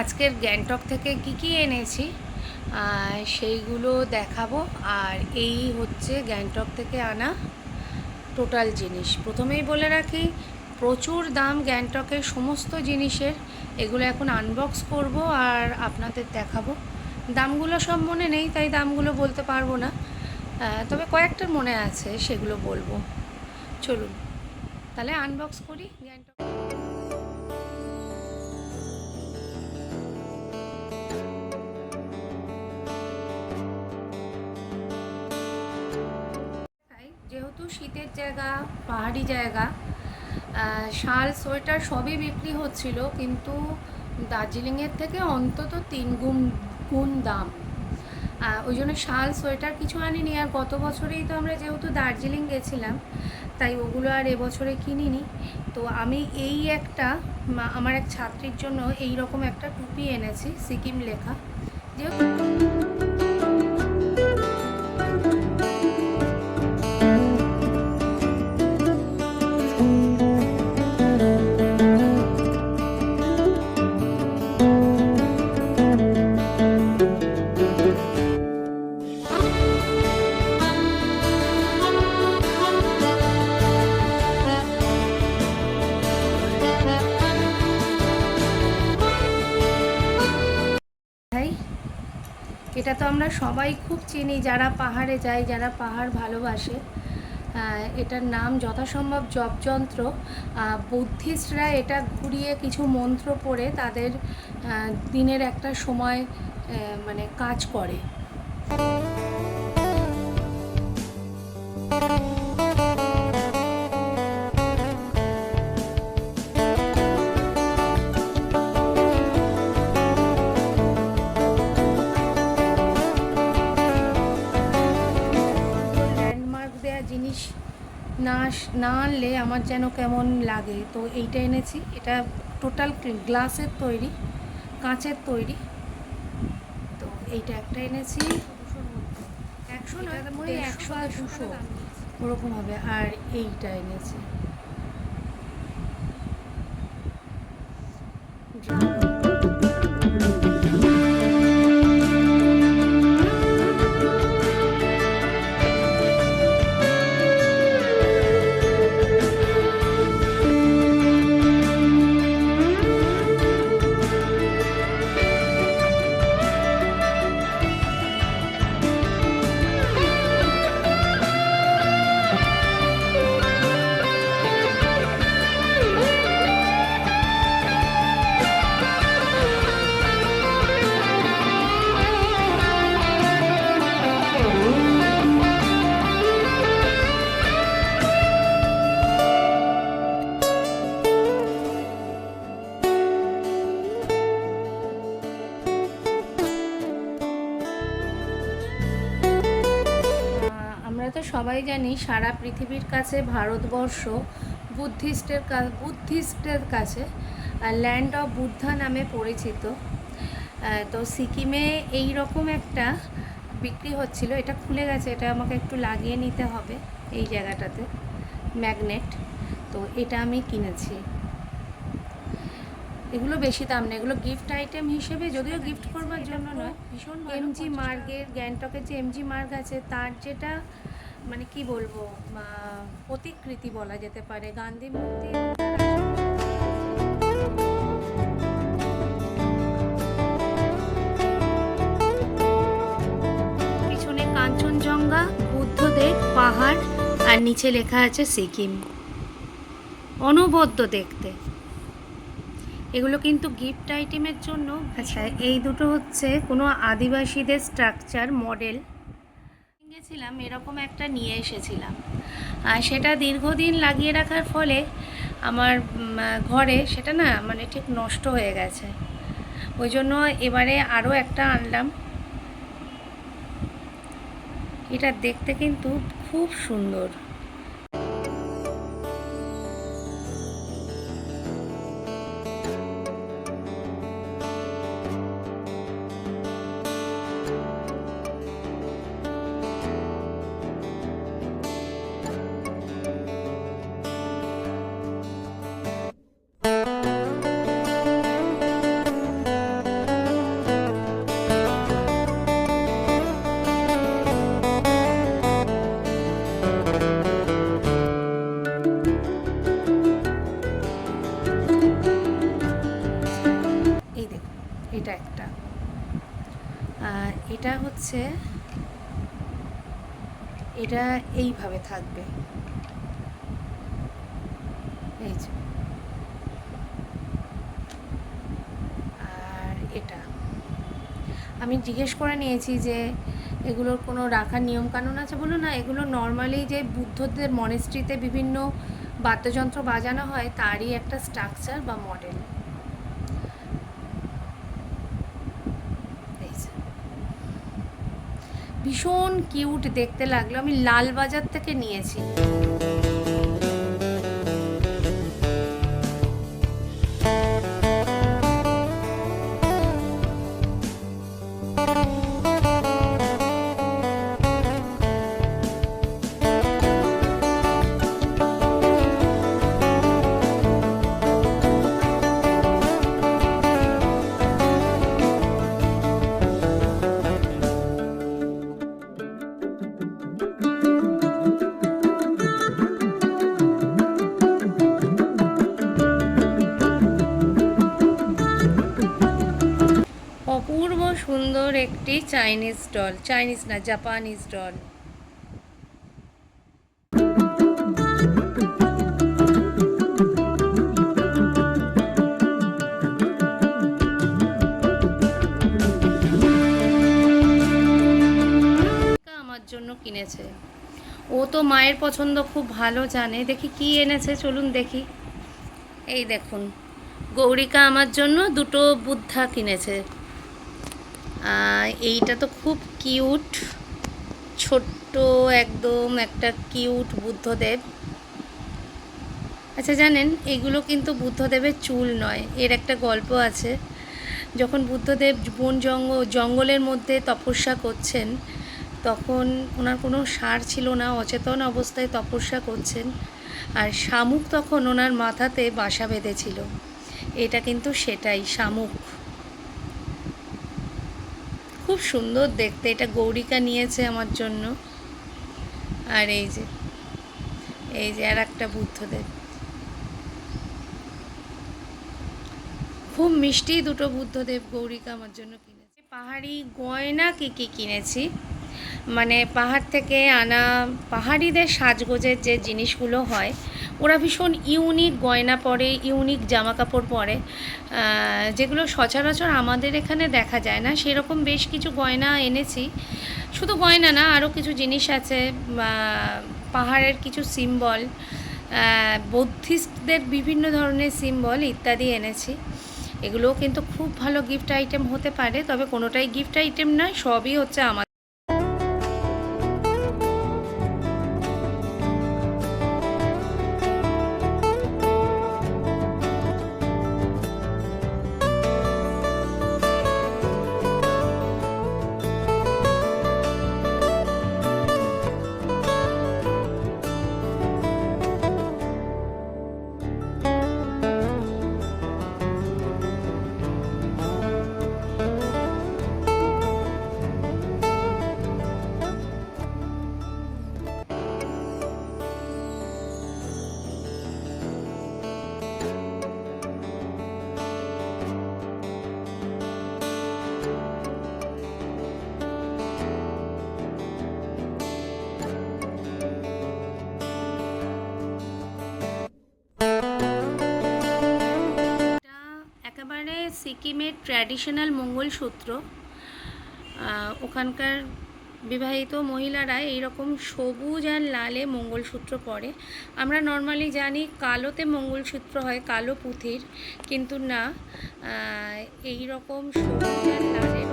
আজকের গ্যাংটক থেকে কি কি এনেছি? সেইগুলো দেখাবো। আর এই হচ্ছে গ্যাংটক থেকে আনা টোটাল জিনিস। প্রথমেই বলে রাখি, প্রচুর দাম গ্যাংটকের সমস্ত জিনিসের। এগুলো এখন আনবক্স করব আর আপনাদের দেখাবো। দামগুলো সব মনে নেই, তাই দামগুলো বলতে পারব না। তবে কয়েকটার মনে আছে, সেগুলো বলব। চলুন, তাহলে আনবক্স করি গ্যাংটক। শীতের জায়গা, পাহাড়ি জায়গা শাল, সোয়েটার সবই বিক্রি হচ্ছিল, কিন্তু দার্জিলিংয়ের থেকে অন্তত তিন গুণ গুণ দাম। ওই জন্য শাল, সোয়েটার কিছু আনিনি, আর গত বছরেই তো আমরা যেহেতু দার্জিলিং গেছিলাম, তাই ওগুলো আর এবছরে কিনিনি। তো আমি এই একটা আমার এক ছাত্রীর জন্য এই রকম একটা টুপি এনেছি, সিকিম লেখা। যেহেতু এটা তো আমরা সবাই খুব চিনি, যারা পাহাড়ে যায়, যারা পাহাড় ভালোবাসে। এটার নাম যথাসম্ভব জপযন্ত্র। বুদ্ধিস্টরা এটা ঘুরিয়ে কিছু মন্ত্র পড়ে তাদের দিনের একটা সময় মানে কাজ করে। জিনিস না না আনলে আমার যেন কেমন লাগে। তো এইটা এনেছি। এটা টোটাল গ্লাসের তৈরি কাঁচের তৈরি। তো এইটা একটা এনেছি। একশো না একশো আর দুশো। ওরকম হবে। আর এইটা এনেছি। আমরা তো সবাই জানি সারা পৃথিবীর কাছে ভারতবর্ষ বুদ্ধিস্টের কা- বুদ্ধিস্টের কাছে ল্যান্ড অফ বুদ্ধা নামে পরিচিত। তো সিকিমে এই রকম একটা বিক্রি হচ্ছিল এটা খুলে গেছে এটা আমাকে একটু লাগিয়ে নিতে হবে এই জায়গাটাতে ম্যাগনেট তো এটা আমি কিনেছি। এগুলো বেশি দাম না এগুলো গিফট আইটেম হিসেবে যদিও গিফট করবার জন্য নয় ভীষণ এমজি মার্গের গ্যাংটকের যে এমজি মার্গ আছে তার যেটা মানে কি বলব প্রতিকৃতি বলা যেতে পারে, গান্ধী মূর্তি। পিছনে কাঞ্চনজঙ্ঘা, বুদ্ধদেব, পাহাড়, আর নিচে লেখা আছে সিকিম। অনবদ্য দেখতে। এগুলো কিন্তু গিফট আইটেমের জন্য। আচ্ছা এই দুটো হচ্ছে কোনো আদিবাসীদের স্ট্রাকচার মডেল গেছিলাম এরকম একটা নিয়ে এসেছিলাম। আর সেটা দীর্ঘদিন লাগিয়ে রাখার ফলে আমার ঘরে সেটা না মানে ঠিক নষ্ট হয়ে গেছে। ওই জন্য এবারে আরও একটা আনলাম। এটা দেখতে কিন্তু খুব সুন্দর। হচ্ছে এটা এইভাবে থাকবে। এই যে। আর এটা। আমি জিজ্ঞেস করে নিয়েছি যে এগুলোর কোনো রাখার নিয়মকানুন আছে বলো না? এগুলো নর্মালি যে বুদ্ধদের মনেস্ট্রিতে বিভিন্ন বাদ্যযন্ত্র বাজানো হয়, তারই একটা স্ট্রাকচার বা মডেল ভীষণ কিউট দেখতে লাগল। আমি লাল বাজার থেকে নিয়েছি। অপূর্ব একটি চাইনিজ ডল চাইনিজ না জাপানিজ স্টল আমার জন্য কিনেছে। ও তো মায়ের পছন্দ খুব ভালো জানে। দেখি কি এনেছে, চলুন দেখি। এই দেখুন, গৌরিকা আমার জন্য দুটো বুদ্ধা কিনেছে। এইটা তো খুব কিউট, ছোট্ট একদম একটা কিউট বুদ্ধদেব। আচ্ছা জানেন, এগুলো কিন্তু বুদ্ধদেবের চুল নয়, এর একটা গল্প আছে। যখন বুদ্ধদেব বন জঙ্গ, জঙ্গলের মধ্যে তপস্যা করছেন, তখন ওনার কোনো সার ছিল না, অচেতন অবস্থায় তপস্যা করছেন, আর শামুক তখন ওনার মাথাতে বাসা বেঁধেছিল। এটা কিন্তু সেটাই, শামুক। খুব সুন্দর দেখতে। এটা গৌরিকা নিয়েছে আমার জন্য। আর এই যে এই যে আর একটা বুদ্ধদেব। খুব মিষ্টি দুটো বুদ্ধদেব গৌরিকা আমার জন্য কিনেছি। পাহাড়ি গয়না কে কি কিনেছি? মানে পাহাড় থেকে আনা পাহাড়িদের সাজগোজের যে জিনিসগুলো হয়, ওরা ভীষণ ইউনিক গয়না পরে ইউনিক জামা কাপড় পরে যেগুলো সচরাচর আমাদের এখানে দেখা যায় না। সেরকম বেশ কিছু গয়না এনেছি। শুধু গয়না না, আরও কিছু জিনিস আছে পাহাড়ের কিছু সিম্বল বৌদ্ধিস্টদের বিভিন্ন ধরনের সিম্বল ইত্যাদি এনেছি। এগুলোও কিন্তু খুব ভালো গিফট আইটেম হতে পারে, তবে কোনোটাই গিফট আইটেম নয়, সবই হচ্ছে আমার সিকিমের ট্র্যাডিশনাল মঙ্গলসূত্র ওখানকার বিবাহিত মহিলারা এইরকম সবুজ আর লালে মঙ্গলসূত্র পরে আমরা নর্মালি জানি কালোতে মঙ্গলসূত্র হয়, কালো পুঁথির, কিন্তু না এই রকম সবুজ আর লালেরও